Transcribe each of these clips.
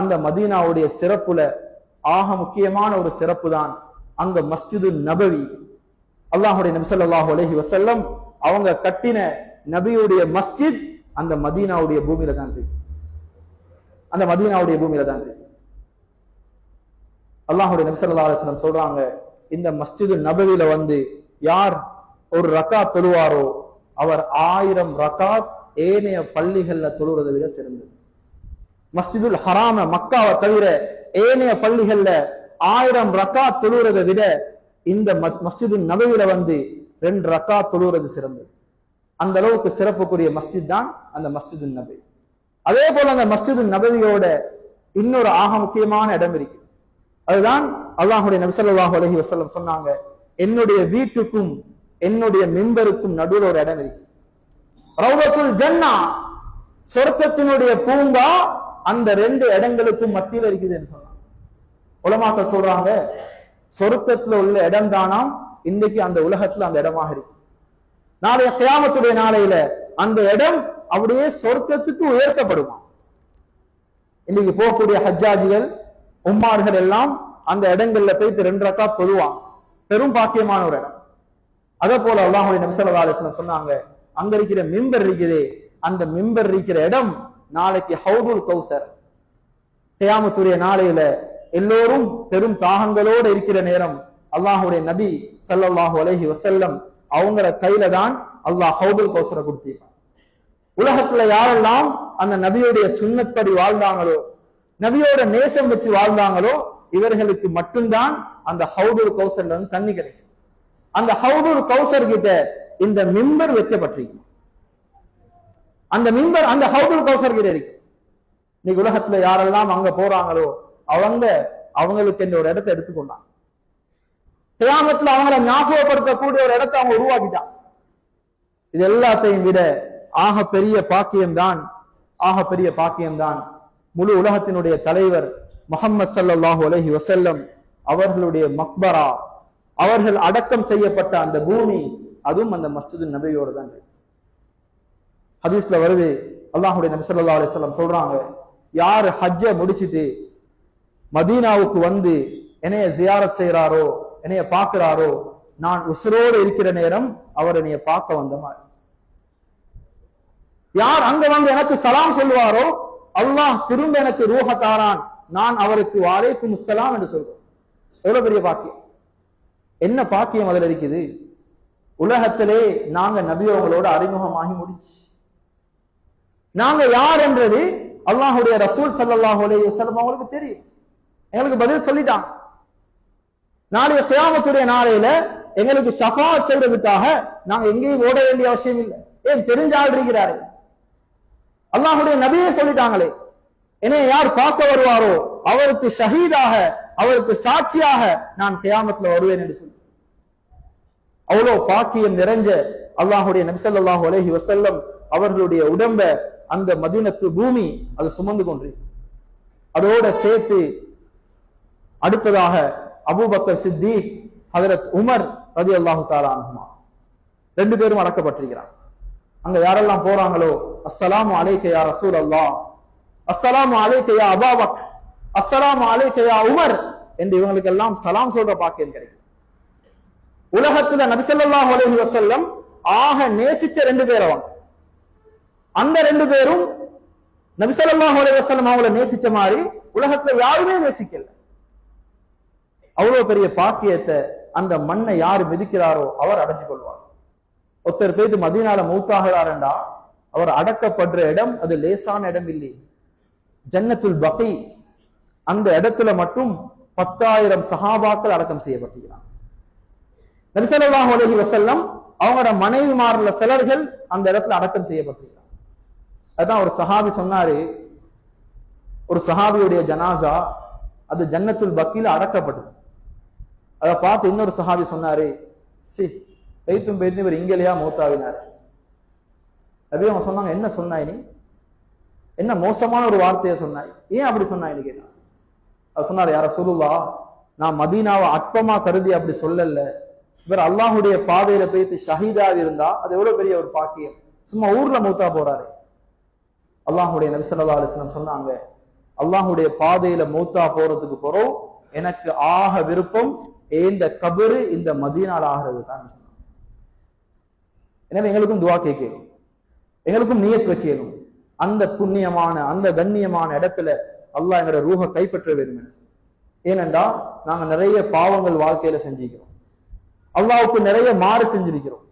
அந்த மதீனாவுடைய சிறப்புல ஆக முக்கியமான ஒரு சிறப்பு தான் அந்த மஸ்ஜிது நபவி. அல்லாஹுடைய நபி ஸல்லல்லாஹு அலைஹி அவங்க கட்டின நபியுடைய மஸ்ஜித் அந்த மதீனாவுடைய பூமியில தான் இருக்கு. அந்த மதீனாவுடைய பூமியில தான் இருக்கு. அல்லாஹுடைய நபி ஸல்லல்லாஹு சொல்றாங்க இந்த மஸ்ஜிது நபவில வந்து யார் ஒரு ரக்கா தொழுவாரோ அவர் ஆயிரம் ரக்காத் ஏனைய பள்ளிகள்ல தொழுறதை விட சிறந்தது. மஸ்ஜிதுல் ஹராம மக்காவை தவிர ஏனைய பள்ளிகள்ல ஆயிரம் ரக்கா தொழுறதை விட இந்த மஸ்- மஸ்ஜிது நபவில வந்து ரெண்டு ரக்கா தொழுறது சிறந்தது அந்த அளவுக்கு சிறப்புக்குரிய மஸ்ஜித் தான் அந்த மஸ்ஜிது நபை அதே போல அந்த மஸ்ஜிது நபவியோட இன்னொரு ஆக முக்கியமான இடம் இருக்கு. அதுதான் அல்லாஹுடைய நபிசல்லாஹு அலஹி வசல்லம் சொன்னாங்க என்னுடைய வீட்டுக்கும் என்னுடைய மெம்பருக்கும் நடுவில் ஒரு இடம் இருக்கு. ரௌதத்துல் ஜன்னா சொர்க்கத்தினுடைய பூங்கா அந்த ரெண்டு இடங்களுக்கும் மத்தியில் இருக்குதுன்னு சொன்னாங்க. உலமாக்க சொல்றாங்க சொர்க்கத்துல உள்ள இடம் தானாம் இன்னைக்கு அந்த உலகத்துல அந்த இடமாக இருக்கு. நாளைய கியாமத்துடைய நாளையில அந்த இடம் அப்படியே சொர்க்கத்துக்கு உயர்த்தப்படுமா? இன்னைக்கு போகக்கூடிய ஹஜ்ஜாஜிகள் உம்மார்கள் எல்லாம் அந்த இடங்கள்ல போய் ரெண்டு ரக்கா பொதுவாங்க பெரும் பாக்கியமான ஒரு இடம். அதே போல அல்லாஹுடைய நபி சொன்னாங்க அங்க இருக்கிற மிம்பர் இருக்குதே அந்த மிம்பர் இருக்கிற இடம் நாளைக்கு ஹவுதுல் கௌசர் கியாமத்துடைய நாளையில எல்லோரும் பெரும் தாகங்களோடு இருக்கிற நேரம் அல்லாஹுடைய நபி ஸல்லல்லாஹு அலஹி வசல்லம் அவங்கள கையில தான் அல்லாஹ் ஹவுதுல் கௌசரை கொடுத்திருப்பான். உலகத்துல யாரெல்லாம் அந்த நபியுடைய சுண்ணப்படி வாழ்ந்தாங்களோ நபியோட நேசம் வச்சு வாழ்ந்தாங்களோ இவர்களுக்கு மட்டும்தான் அந்த ஹவுதுல் கௌசர்ல இருந்து தண்ணி கிடைக்கும். அந்த ஹவுதுல் கௌசர் கிட்ட இந்த மிம்பர் வைக்கப்பட்டிருக்கும். அந்த மிம்பர் அந்த ஹவுதுல் கௌசர் கிட்ட இருக்கு. இன்னைக்கு உலகத்துல யாரெல்லாம் அங்க போறாங்களோ அவங்க அவங்களுக்கு என்ன ஒரு இடத்தை எடுத்துக்கொண்டாங்க கியாமத்துல அவங்கள ஞாபகப்படுத்தக்கூடிய ஒரு இடத்தை அவங்க உருவாக்கிட்டாங்க. இது எல்லாத்தையும் விட ஆக பெரிய பாக்கியம்தான் ஆக பெரிய பாக்கியம்தான் முழு உலகத்தினுடைய தலைவர் முஹம்மது சல்லாஹு அலஹி வசல்லம் அவர்களுடைய மக்பரா. அவர்கள் அடக்கம் செய்யப்பட்ட அந்த பூமி அதுவும் அந்த மஸ்ஜிது நபியோடு தான் இருக்கு. ஹதீஸ்ல வருது. அல்லாஹுடைய நபி ஸல்லல்லாஹு சொல்றாங்க யார் ஹஜ்ஜ முடிச்சிட்டு மதீனாவுக்கு வந்து என்னைய ஜியாரத் செய்றாரோ என்னைய பார்க்கிறாரோ நான் உசுரோடு இருக்கிற நேரம் அவர் என்னைய பார்க்க வந்த மாதிரி. யார் அங்க வந்து எனக்கு சலாம் சொல்லுவாரோ அல்லாஹ் திரும்ப எனக்கு ரூஹ தாரான் நான் அவருக்கு வாழைக்கும் முஸ்ஸலாம் என்று சொல்றேன் எவ்வளவு பெரிய பாக்கியம். என்ன பாக்கியம் அதில் இருக்குது? உலகத்திலே நாங்க நபியவங்களோட அறிமுகமாகி முடிச்சு. நாங்க யார் என்றது? அல்லாஹுடைய ரசூல் ஸல்லல்லாஹு அலையம் வஸல்லம் அவங்களுக்கு தெரியும். எங்களுக்கு பதில் சொல்லிட்டாங்க நாளைய கியாமத்துடைய நாளையில எங்களுக்கு ஷஃபா செய்யறதுக்காக நாங்க எங்கேயும் ஓட வேண்டிய அவசியம் இல்லை. ஏன்? தெரிஞ்ச ஆள் இருக்கிறாரு. அல்லாஹுடைய நபியே சொல்லிட்டாங்களே என்னை யார் பார்க்க வருவாரோ அவருக்கு ஷஹீதாக அவருக்கு சாட்சியாக நான் கியாமத்துல வருவேன் என்று சொல்லி. அவ்வளவு பாக்கியம் நிறைஞ்ச அல்லாஹுடைய நபி ஸல்லல்லாஹு அலைஹி வஸல்லம் அவர்களுடைய உடம்ப அந்த மதினத்து பூமி அது சுமந்து கொண்டு அதோட சேர்த்து அடுத்ததாக அபுபக்கர் சித்தி ஹதரத் உமர் ரதி அல்லாஹு தாலா அன்ஹுமா. ரெண்டு பேரும் அடக்கப்பட்டிருக்கிறார் அங்க யாரெல்லாம் போறாங்களோ அஸ்ஸலாம் அலைக்கையா ரசூல் அல்லாஹ் அஸ்ஸலாம் அலைக்கையா அபாபக் அஸ்ஸலாம் அலைக்கையா உமர் என்று இவங்களுக்கு எல்லாம் சலாம் சொல்ற பாக்கியம் கிடைக்கும். உலகத்துல நபிசல்லாஹு அலஹி வசல்லம் ஆக நேசிச்ச ரெண்டு பேர் அவங்க. அந்த ரெண்டு பேரும் நபிசல்லாஹு அலைவாசலம் அவங்கள நேசிச்ச மாதிரி உலகத்துல யாருமே நேசிக்கல. அவ்வளவு பெரிய பாக்கியத்தை அந்த மண்ணை யார் மிதிக்கிறாரோ அவர் அடைஞ்சு கொள்வார். ஒருத்தர் பேத்து மதினால மௌத்தாகிறாருண்டா அவர் அடக்கப்படுற இடம் அது லேசான இடம் இல்லை. ஜன்னத்துல் பகை அந்த இடத்துல மட்டும் பத்தாயிரம் சகாபாக்கள் அடக்கம் செய்யப்பட்டிருக்கிறார் நபிசல்லாஹு உலகி வசல்லம் அவங்களோட மனைவிமாரில் சிலர்கள் அந்த இடத்துல அடக்கம் செய்யப்பட்டிருக்கிறார் அதான் ஒரு சஹாபி சொன்னாரு ஒரு சஹாபியுடைய ஜனாசா அது ஜன்னத்துல் பக்கில அடக்கப்பட்டது. அதை பார்த்து இன்னொரு சஹாபி சொன்னாரு சி பெய்த்தும் பெய்த்தும் இவர் இங்கலையா மூத்தாவினார். அப்படியே அவங்க சொன்னாங்க என்ன சொன்னாய் நீ? என்ன மோசமான ஒரு வார்த்தையை சொன்னாய்? ஏன் அப்படி சொன்னாய் கேட்டான். அவர் சொன்னார் யார சொல்லுவா நான் மதீனாவை அற்பமா கருதி அப்படி சொல்லல. இவர் அல்லாஹுடைய பாதையில போய்த்து ஷஹீதா இருந்தா அது எவ்வளவு பெரிய ஒரு பாக்கியம். சும்மா ஊர்ல மூத்தா போறாரு. அல்லாஹுடைய நபிசல்லா அலிஸ்லாம் சொன்னாங்க அல்லாஹுடைய பாதையில மூத்தா போறதுக்கு போறோம் எனக்கு ஆக விருப்பம் இந்த கபரு இந்த மதியனால் ஆகிறது தான். சொன்னாங்க எனவே எங்களுக்கும் துவா கேட்கணும். எங்களுக்கும் நியத் வைக்கணும். அந்த புண்ணியமான அந்த கண்ணியமான இடத்துல அல்லாஹ் எங்களோட ரூஹ கைப்பற்ற வேண்டும் ஏனென்றா நாங்க நிறைய பாவங்கள் வாழ்க்கையில செஞ்சிருக்கிறோம் அல்லாவுக்கு நிறைய மாறு செஞ்சிருக்கிறோம்.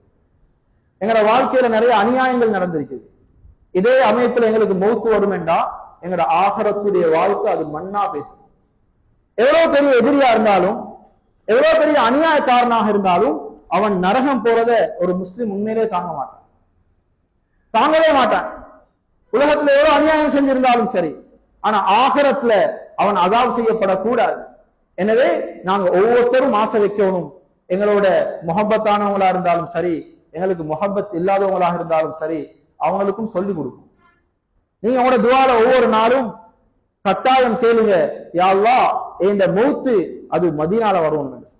எங்களோட வாழ்க்கையில நிறைய அநியாயங்கள் நடந்திருக்குது. இதே அமைப்புல எங்களுக்கு மௌத்து வரும் என்றா எங்களோட ஆகரத்துடைய வாழ்க்கை அது மண்ணா பேத்து எவ்வளவு பெரிய எதிரியா இருந்தாலும் எவ்வளவு பெரிய அநியாயக்காரனாக இருந்தாலும் அவன் நரகம் போறத ஒரு முஸ்லிம் உண்மையிலே தாங்க மாட்டான். தாங்கவே மாட்டான். உலகத்துல எவ்வளவு அநியாயம் செஞ்சிருந்தாலும் சரி ஆனா ஆகரத்துல அவன் அதாவ் செய்யப்படக்கூடாது. எனவே நாங்க ஒவ்வொருத்தரும் ஆசை வைக்கணும். எங்களோட முகப்பத்தானவங்களா இருந்தாலும் சரி எங்களுக்கு முகப்பத் இல்லாதவங்களாக இருந்தாலும் சரி அவங்களுக்கும் சொல்லி கொடுக்கும் நீங்க உங்களோட துவால ஒவ்வொரு நாளும் கட்டாயம் கேளுங்க யா இந்த மௌத்து அது மதீனால வரும் சொல்லி.